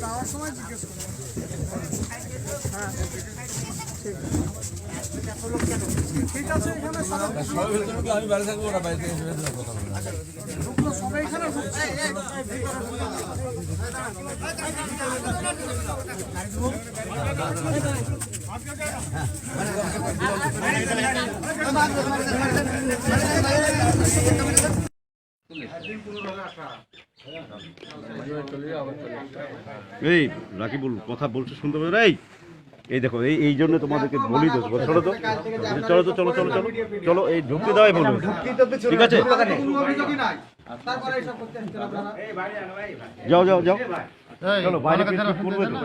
যাওয়ার সময় জিজ্ঞেস করো হ্যাঁ। ঠিক আছে সবাই আমি থাকব ওরা থেকে কথা এই রাকিবুল কথা বলছো শুনতে পাবে এই! এই দেখো এই এই জন্য তোমাদেরকে বলি তো চলো তো। চলো তো চলো চলো চলো। চলো এই ঢুকতে দাও বলো ঠিক আছে? যাও যাও যাও। চলো বাইরে করবে তো।